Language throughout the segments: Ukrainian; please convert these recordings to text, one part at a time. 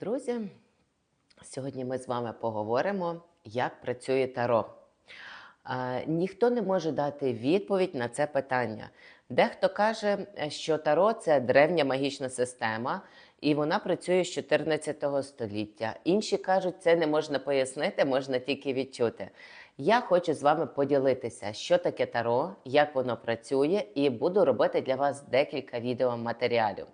Друзі! Сьогодні ми з вами поговоримо, як працює Таро. Е, Ніхто не може дати відповідь на це питання. Дехто каже, що Таро це древня магічна система, і вона працює з 14 століття. Інші кажуть, це не можна пояснити, можна тільки відчути. Я хочу з вами поділитися, що таке Таро, як воно працює, і буду робити для вас декілька відеоматеріалів.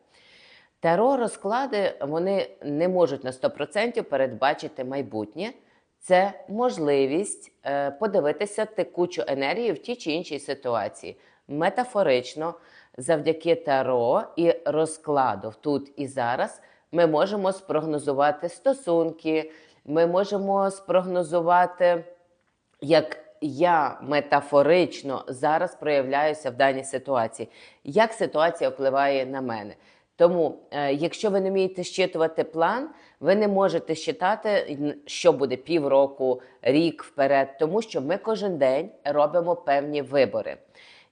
Таро розклади вони не можуть на 100% передбачити майбутнє. Це можливість е, подивитися текучу енергію в тій чи іншій ситуації. Метафорично, завдяки таро і розкладу тут і зараз ми можемо спрогнозувати стосунки, ми можемо спрогнозувати, як я метафорично зараз проявляюся в даній ситуації, як ситуація впливає на мене. Тому, е, якщо ви не вмієте щитувати план, ви не можете щитати, що буде півроку, рік вперед, тому що ми кожен день робимо певні вибори.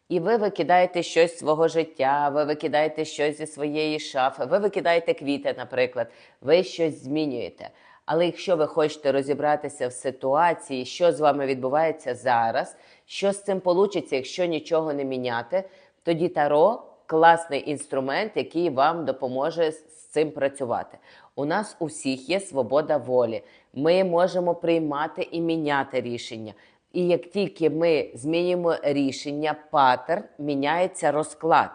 І ви викидаєте щось з свого життя, ви викидаєте щось зі своєї шафи, ви викидаєте квіти, наприклад, ви щось змінюєте. Але якщо ви хочете розібратися в ситуації, що з вами відбувається зараз, що з цим вийде, якщо нічого не міняти, тоді таро класний інструмент, який вам допоможе з цим працювати. У нас у всіх є свобода волі. Ми можемо приймати і міняти рішення. І як тільки ми змінюємо рішення, паттерн, міняється розклад.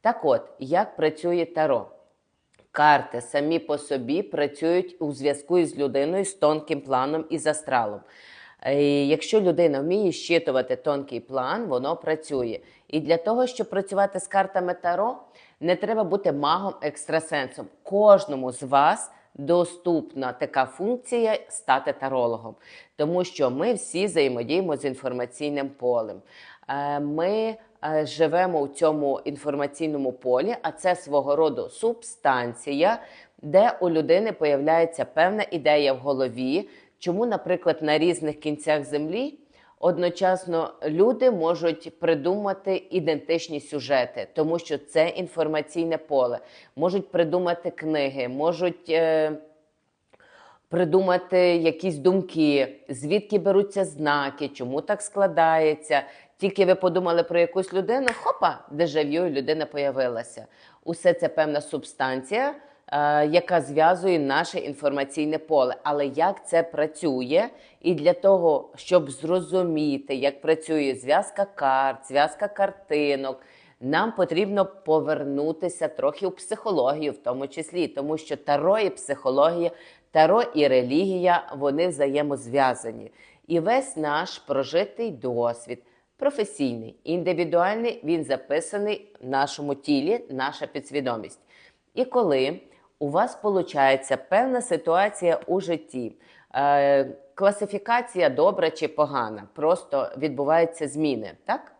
Так от, як працює таро? Карти самі по собі працюють у зв'язку із людиною з тонким планом і з астралом. Е, Якщо людина вміє щитувати тонкий план, воно працює. І для того, щоб працювати з картами Таро, не треба бути магом-екстрасенсом. Кожному з вас доступна така функція стати тарологом, тому що ми всі взаємодіємо з інформаційним полем. Е, Ми е, живемо у цьому інформаційному полі, а це свого роду субстанція, де у людини появляється певна ідея в голові. Чому, наприклад, на різних кінцях землі одночасно люди можуть придумати ідентичні сюжети, тому що це інформаційне поле, можуть придумати книги, можуть. Е- Придумати якісь думки, звідки беруться знаки, чому так складається. Тільки ви подумали про якусь людину, хопа, дежавю, людина появилася. Усе це певна субстанція, яка зв'язує наше інформаційне поле. Але як це працює? І для того, щоб зрозуміти, як працює зв'язка карт, зв'язка картинок, нам потрібно повернутися трохи у психологію, в тому числі, тому що таро і психологія, таро і релігія вони взаємозв'язані. І весь наш прожитий досвід, професійний, індивідуальний, він записаний в нашому тілі, наша підсвідомість. І коли у вас виходить певна ситуація у житті, е, класифікація добра чи погана, просто відбуваються зміни, так?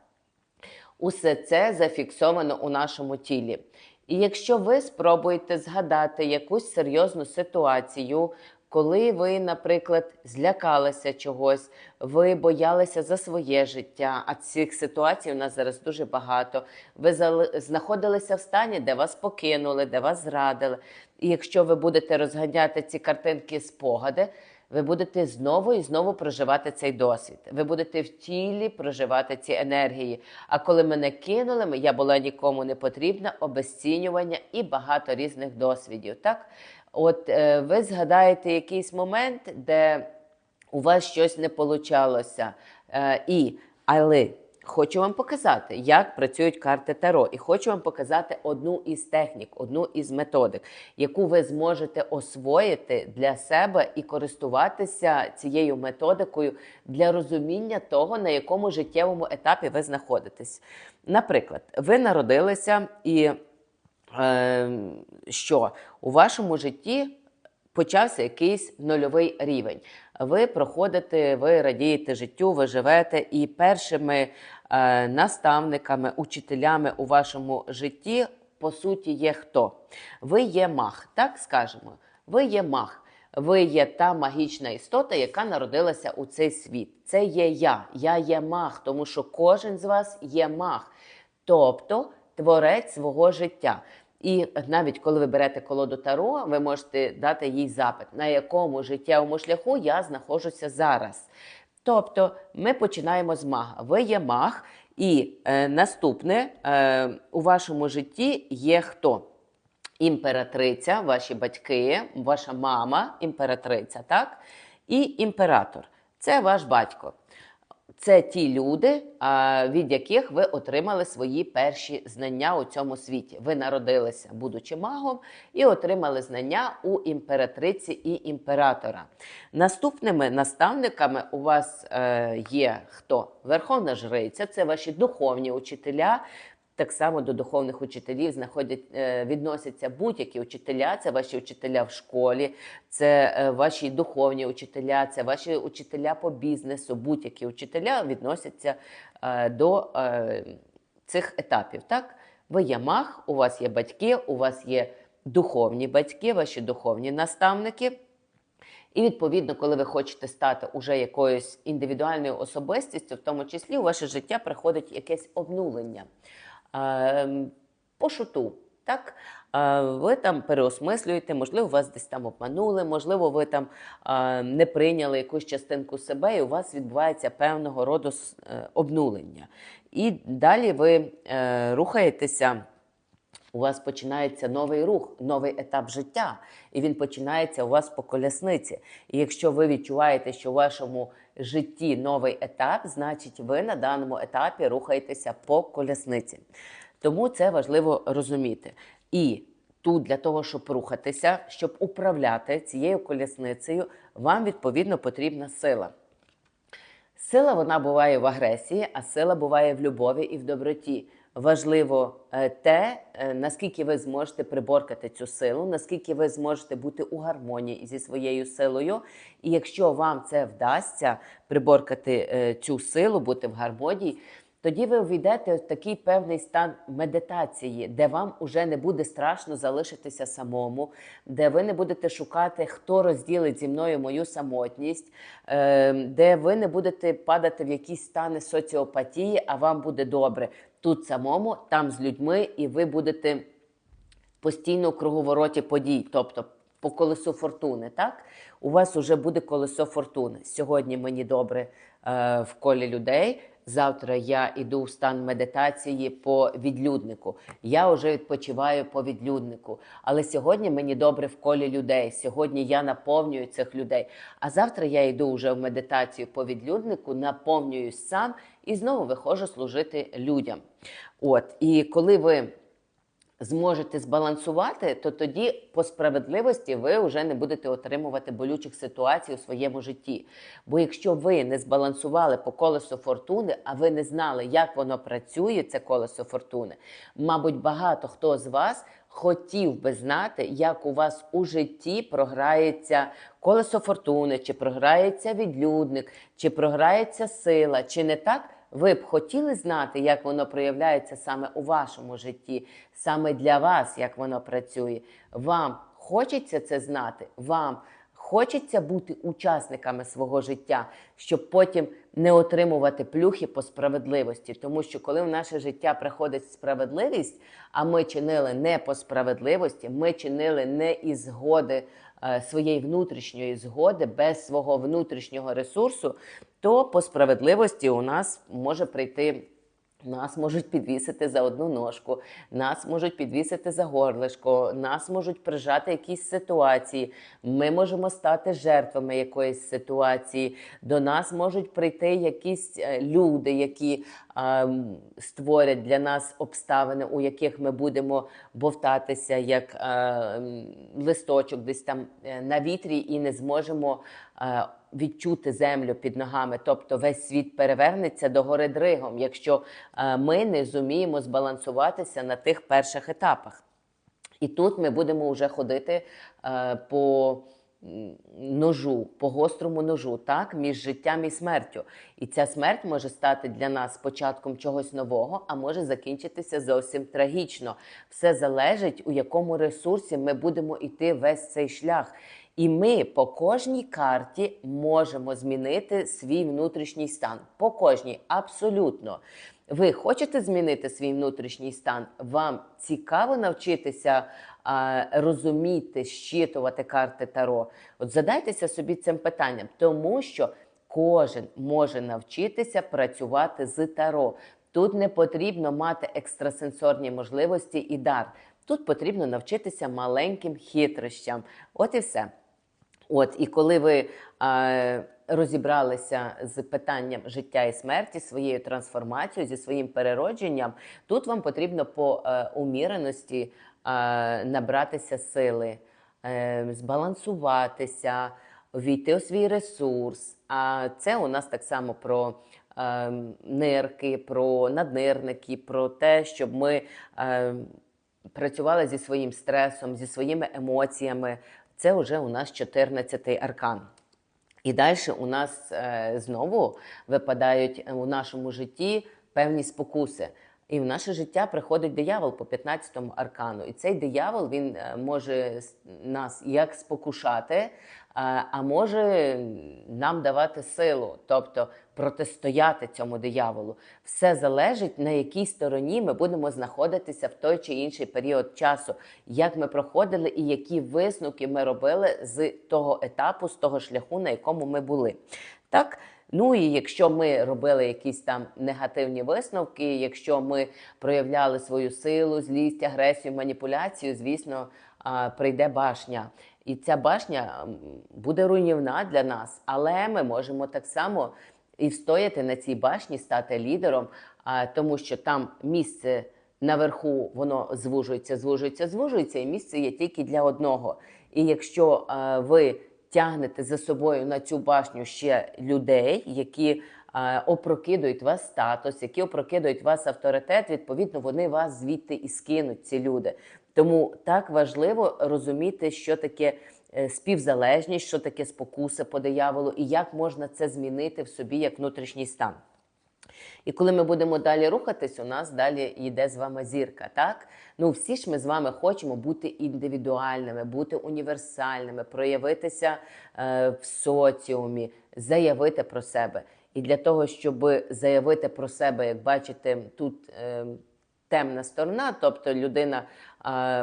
Усе це зафіксовано у нашому тілі. І якщо ви спробуєте згадати якусь серйозну ситуацію, коли ви, наприклад, злякалися чогось, ви боялися за своє життя, а цих ситуацій у нас зараз дуже багато. Ви знаходилися в стані, де вас покинули, де вас зрадили. І якщо ви будете розганяти ці картинки спогади, ви будете знову і знову проживати цей досвід. Ви будете в тілі проживати ці енергії. А коли мене кинули, я була нікому не потрібна, обезцінювання і багато різних досвідів. Так, от е, ви згадаєте якийсь момент, де у вас щось не получалося. Е, і, але хочу вам показати, як працюють карти Таро. І хочу вам показати одну із технік, одну із методик, яку ви зможете освоїти для себе і користуватися цією методикою для розуміння того, на якому життєвому етапі ви знаходитесь. Наприклад, ви народилися і що у вашому житті почався якийсь нульовий рівень. Ви проходите, ви радієте життю, ви живете, і першими е, наставниками, учителями у вашому житті, по суті, є хто? Ви є маг, так скажемо. Ви є маг. Ви є та магічна істота, яка народилася у цей світ. Це є я. Я є маг, тому що кожен з вас є маг, тобто творець свого життя. І навіть коли ви берете колоду Таро, ви можете дати їй запит, на якому життєвому шляху я знаходжуся зараз. Тобто ми починаємо з мага. Ви є маг, і е, наступне е, у вашому житті є хто? Імператриця, ваші батьки, ваша мама, імператриця, так? І імператор. Це ваш батько. Це ті люди, від яких ви отримали свої перші знання у цьому світі. Ви народилися, будучи магом, і отримали знання у імператриці і імператора. Наступними наставниками у вас е, є хто? Верховна Жриця, це ваші духовні учителя. Так само до духовних учителів знаходять, е, відносяться будь-які учителя. Це ваші учителя в школі, це е, ваші духовні учителя, це ваші учителя по бізнесу. Будь-які учителя відносяться е, до цих етапів. Так, ви є маг, у вас є батьки, у вас є духовні батьки, ваші духовні наставники. І відповідно, коли ви хочете стати уже якоюсь індивідуальною особистістю, в тому числі у ваше життя приходить якесь обнулення по шуту. Так? Ви там переосмислюєте, можливо, вас десь там обманули, можливо, ви там не прийняли якусь частинку себе, і у вас відбувається певного роду е, обнулення. І далі ви е, рухаєтеся. У вас починається новий рух, новий етап життя, і він починається у вас по колясниці. І якщо ви відчуваєте, що у вашому житті новий етап, значить ви на даному етапі рухаєтеся по колясниці. Тому це важливо розуміти. І тут для того, щоб рухатися, щоб управляти цією колясницею, вам відповідно потрібна сила. Сила вона буває в агресії, а сила буває в любові і в доброті. Важливо е, те, е, наскільки ви зможете приборкати цю силу, наскільки ви зможете бути у гармонії зі своєю силою. І якщо вам це вдасться приборкати е, цю силу, бути в гармонії, тоді ви увійдете в такий певний стан медитації, де вам уже не буде страшно залишитися самому, де ви не будете шукати, хто розділить зі мною мою самотність, де ви не будете падати в якісь стани соціопатії, а вам буде добре тут самому, там з людьми, і ви будете постійно в круговороті подій, тобто по колесу фортуни. Так у вас вже буде колесо фортуни. Сьогодні мені добре е, в колі людей. Завтра я йду в стан медитації по відлюднику. Я вже відпочиваю по відлюднику. Але сьогодні мені добре в колі людей. Сьогодні я наповнюю цих людей. А завтра я йду вже в медитацію по відлюднику, наповнююсь сам і знову виходжу служити людям. От і коли ви зможете збалансувати, то тоді по справедливості ви вже не будете отримувати болючих ситуацій у своєму житті. Бо якщо ви не збалансували по колесу фортуни, а ви не знали, як воно працює, це колесо фортуни, мабуть, багато хто з вас. Хотів би знати, як у вас у житті програється колесо фортуни, чи програється відлюдник, чи програється сила, чи не так? Ви б хотіли знати, як воно проявляється саме у вашому житті, саме для вас, як воно працює. Вам хочеться це знати, вам хочеться бути учасниками свого життя, щоб потім не отримувати плюхи по справедливості. Тому що коли в наше життя приходить справедливість, а ми чинили не по справедливості, ми чинили не із згоди своєї внутрішньої згоди, без свого внутрішнього ресурсу, то по справедливості у нас може прийти. Нас можуть підвісити за одну ножку, нас можуть підвісити за горлишко, нас можуть прижати якісь ситуації. Ми можемо стати жертвами якоїсь ситуації. До нас можуть прийти якісь е, люди, які е, створять для нас обставини, у яких ми будемо бовтатися як е, листочок десь там е, на вітрі, і не зможемо. е, Відчути землю під ногами, тобто весь світ перевернеться до гори дригом, якщо е, ми не зуміємо збалансуватися на тих перших етапах. І тут ми будемо вже ходити е, по ножу, по гострому ножу, так, між життям і смертю. І ця смерть може стати для нас початком чогось нового, а може закінчитися зовсім трагічно. Все залежить, у якому ресурсі ми будемо йти весь цей шлях. І ми по кожній карті можемо змінити свій внутрішній стан. По кожній, абсолютно. Ви хочете змінити свій внутрішній стан? Вам цікаво навчитися а, розуміти, щитувати карти Таро? От задайтеся собі цим питанням, тому що кожен може навчитися працювати з Таро. Тут не потрібно мати екстрасенсорні можливості і дар. Тут потрібно навчитися маленьким хитрощам. От і все. От, і коли ви е, розібралися з питанням життя і смерті, своєю трансформацією, зі своїм переродженням, тут вам потрібно по е, уміреності е, набратися сили, е, збалансуватися, війти у свій ресурс. А це у нас так само про е, нирки, про наднирники, про те, щоб ми. Е, Працювали зі своїм стресом, зі своїми емоціями, це вже у нас 14-й аркан. І далі у нас е, знову випадають у нашому житті певні спокуси. І в наше життя приходить диявол по 15-му аркану. І цей диявол він е, може нас як спокушати, е, а може нам давати силу, тобто протистояти цьому дияволу. Все залежить, на якій стороні ми будемо знаходитися в той чи інший період часу, як ми проходили і які висновки ми робили з того етапу, з того шляху, на якому ми були. Так, Ну і якщо ми робили якісь там негативні висновки, якщо ми проявляли свою силу, злість, агресію, маніпуляцію, звісно, прийде башня. І ця башня буде руйнівна для нас, але ми можемо так само і встояти на цій башні, стати лідером, тому що там місце наверху воно звужується, звужується, звужується, і місце є тільки для одного. І якщо ви тягнете за собою на цю башню ще людей, які опрокидують вас статус, які опрокидують вас авторитет, відповідно, вони вас звідти і скинуть, ці люди. Тому так важливо розуміти, що таке співзалежність, що таке спокуса по дияволу, і як можна це змінити в собі як внутрішній стан. І коли ми будемо далі рухатись, у нас далі йде з вами зірка. Так ну всі ж ми з вами хочемо бути індивідуальними, бути універсальними, проявитися е, в соціумі, заявити про себе. І для того, щоб заявити про себе, як бачите, тут. Е, темна сторона, тобто людина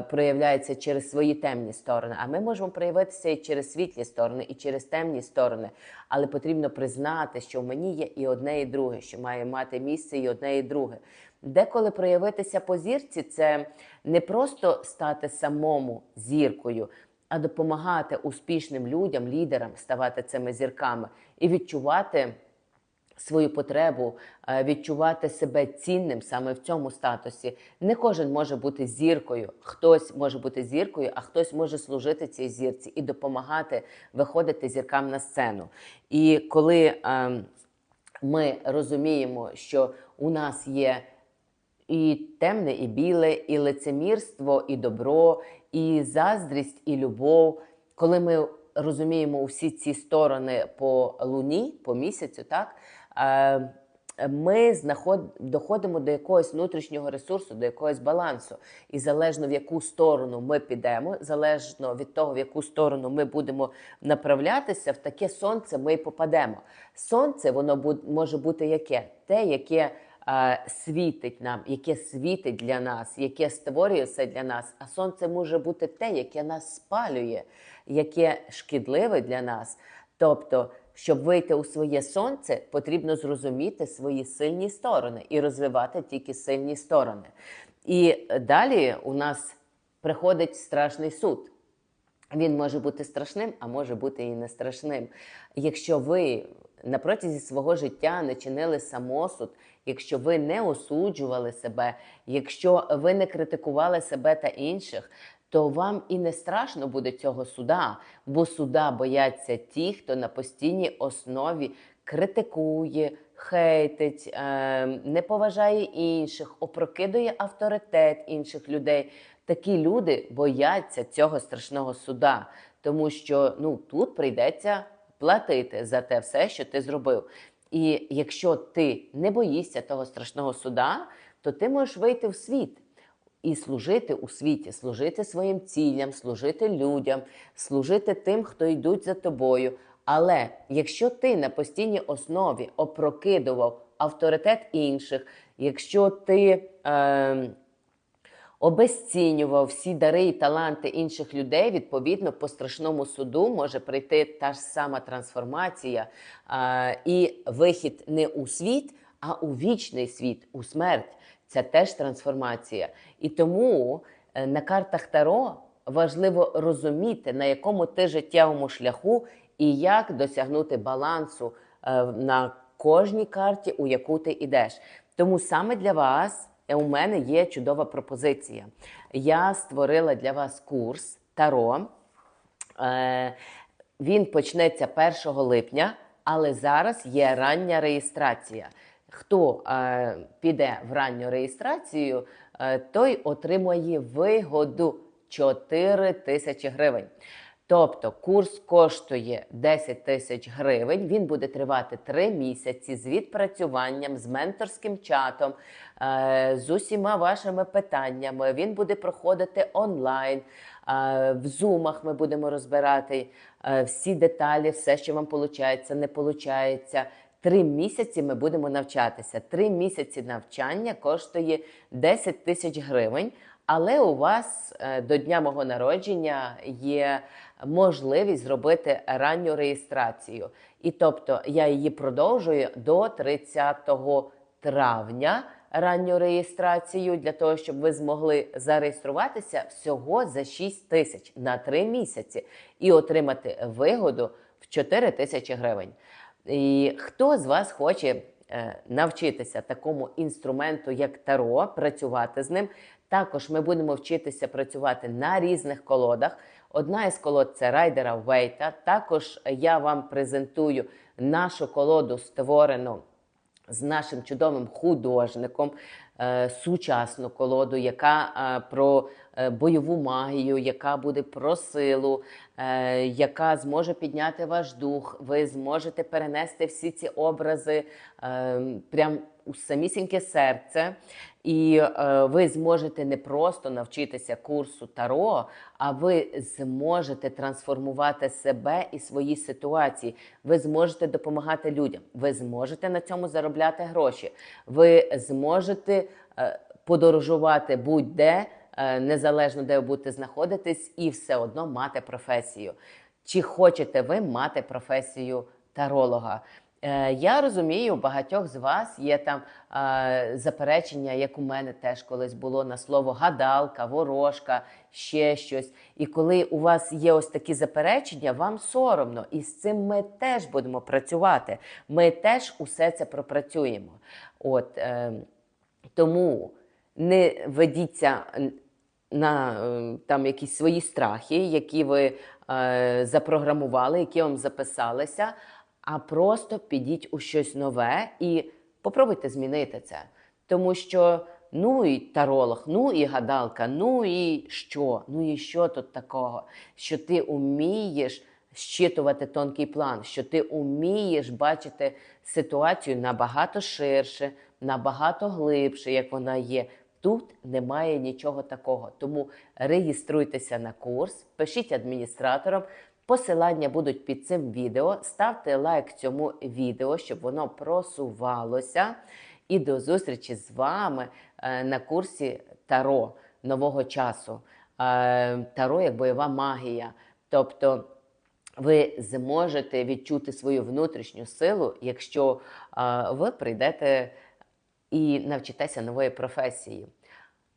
проявляється через свої темні сторони. А ми можемо проявитися і через світлі сторони, і через темні сторони. Але потрібно признати, що в мені є і одне, і друге, що має мати місце і одне, і друге. Деколи проявитися по зірці це не просто стати самому зіркою, а допомагати успішним людям, лідерам ставати цими зірками і відчувати свою потребу, е, відчувати себе цінним саме в цьому статусі. Не кожен може бути зіркою. Хтось може бути зіркою, а хтось може служити цій зірці і допомагати виходити зіркам на сцену. І коли ем, ми розуміємо, що у нас є і темне, і біле, і лицемірство, і добро, і заздрість, і любов. Коли ми розуміємо усі ці сторони по луні, по місяцю, так ми знаход... доходимо до якогось внутрішнього ресурсу, до якогось балансу. І залежно в яку сторону ми підемо, залежно від того, в яку сторону ми будемо направлятися, в таке сонце ми й попадемо. Сонце воно може бути яке? Те, яке е, світить нам, яке світить для нас, яке створює все для нас. А сонце може бути те, яке нас спалює, яке шкідливе для нас. Тобто, щоб вийти у своє сонце, потрібно зрозуміти свої сильні сторони і розвивати тільки сильні сторони. І далі у нас приходить страшний суд. Він може бути страшним, а може бути і не страшним. Якщо ви на протязі свого життя не чинили самосуд, якщо ви не осуджували себе, якщо ви не критикували себе та інших, то вам і не страшно буде цього суда, бо суда бояться ті, хто на постійній основі критикує, хейтить, е, не поважає інших, опрокидує авторитет інших людей. Такі люди бояться цього страшного суда, тому що ну тут прийдеться платити за те все, що ти зробив. І якщо ти не боїшся того страшного суда, то ти можеш вийти в світ і служити у світі, служити своїм цілям, служити людям, служити тим, хто йдуть за тобою. Але якщо ти на постійній основі опрокидував авторитет інших, якщо ти. Е, обезцінював всі дари і таланти інших людей, відповідно, по страшному суду може прийти та ж сама трансформація а, і вихід не у світ, а у вічний світ, у смерть. Це теж трансформація. І тому е, на картах Таро важливо розуміти, на якому ти життєвому шляху і як досягнути балансу е, на кожній карті, у яку ти йдеш. Тому саме для вас е, у мене є чудова пропозиція. Я створила для вас курс Таро. Він почнеться 1 липня, але зараз є рання реєстрація. Хто е, піде в ранню реєстрацію, е, той отримує вигоду 4 тисячі гривень. Тобто курс коштує 10 тисяч гривень. Він буде тривати 3 місяці з відпрацюванням, з менторським чатом, е, з усіма вашими питаннями. Він буде проходити онлайн. е, В зумах ми будемо розбирати е, всі деталі, все, що вам виходить, не виходить. Три місяці ми будемо навчатися. Три місяці навчання коштує 10 тисяч гривень. Але у вас е, до дня мого народження є можливість зробити ранню реєстрацію. І тобто я її продовжую до 30 травня ранню реєстрацію для того, щоб ви змогли зареєструватися всього за 6 тисяч на 3 місяці і отримати вигоду в 4 тисячі гривень. І хто з вас хоче е, навчитися такому інструменту, як таро, працювати з ним? Також ми будемо вчитися працювати на різних колодах. Одна із колод це райдера Вейта. Також я вам презентую нашу колоду, створену з нашим чудовим художником, сучасну колоду, яка е, про е, бойову магію, яка буде про силу, е, яка зможе підняти ваш дух. Ви зможете перенести всі ці образи е, прям у самісіньке серце. І е, ви зможете не просто навчитися курсу Таро, а ви зможете трансформувати себе і свої ситуації. Ви зможете допомагати людям. Ви зможете на цьому заробляти гроші. Ви зможете е, подорожувати будь-де, е, незалежно де ви будете знаходитись, і все одно мати професію. Чи хочете ви мати професію таролога? Е, Я розумію, у багатьох з вас є там е, заперечення, як у мене теж колись було на слово гадалка, ворожка, ще щось. І коли у вас є ось такі заперечення, вам соромно. І з цим ми теж будемо працювати. Ми теж усе це пропрацюємо. От, е, тому не ведіться на е, там якісь свої страхи, які ви е, запрограмували, які вам записалися, а просто підіть у щось нове і попробуйте змінити це. Тому що ну і таролог, ну і гадалка, ну і що? Ну і що тут такого? Що ти умієш щитувати тонкий план, що ти умієш бачити ситуацію набагато ширше, набагато глибше, як вона є. Тут немає нічого такого. Тому реєструйтеся на курс, пишіть адміністраторам. Посилання будуть під цим відео. Ставте лайк цьому відео, щоб воно просувалося. І до зустрічі з вами е, на курсі Таро нового часу. Е, Таро як бойова магія. Тобто ви зможете відчути свою внутрішню силу, якщо е, ви прийдете і навчитеся нової професії.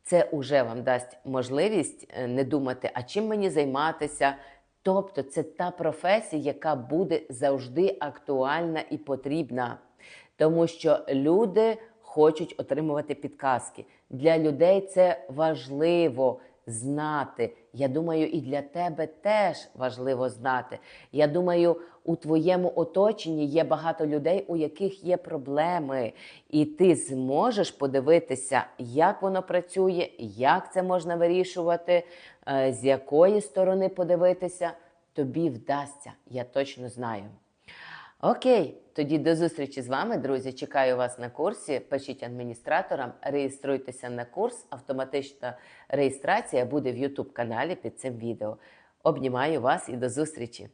Це вже вам дасть можливість не думати, а чим мені займатися. Тобто, це та професія, яка буде завжди актуальна і потрібна, тому що люди хочуть отримувати підказки. Для людей це важливо знати. Я думаю, і для тебе теж важливо знати. Я думаю, у твоєму оточенні є багато людей, у яких є проблеми, і ти зможеш подивитися, як воно працює, як це можна вирішувати, е, з якої сторони подивитися. Тобі вдасться, я точно знаю. Окей, тоді до зустрічі з вами, друзі. Чекаю вас на курсі. Пишіть адміністраторам, реєструйтеся на курс. Автоматична реєстрація буде в YouTube каналі під цим відео. Обнімаю вас і до зустрічі!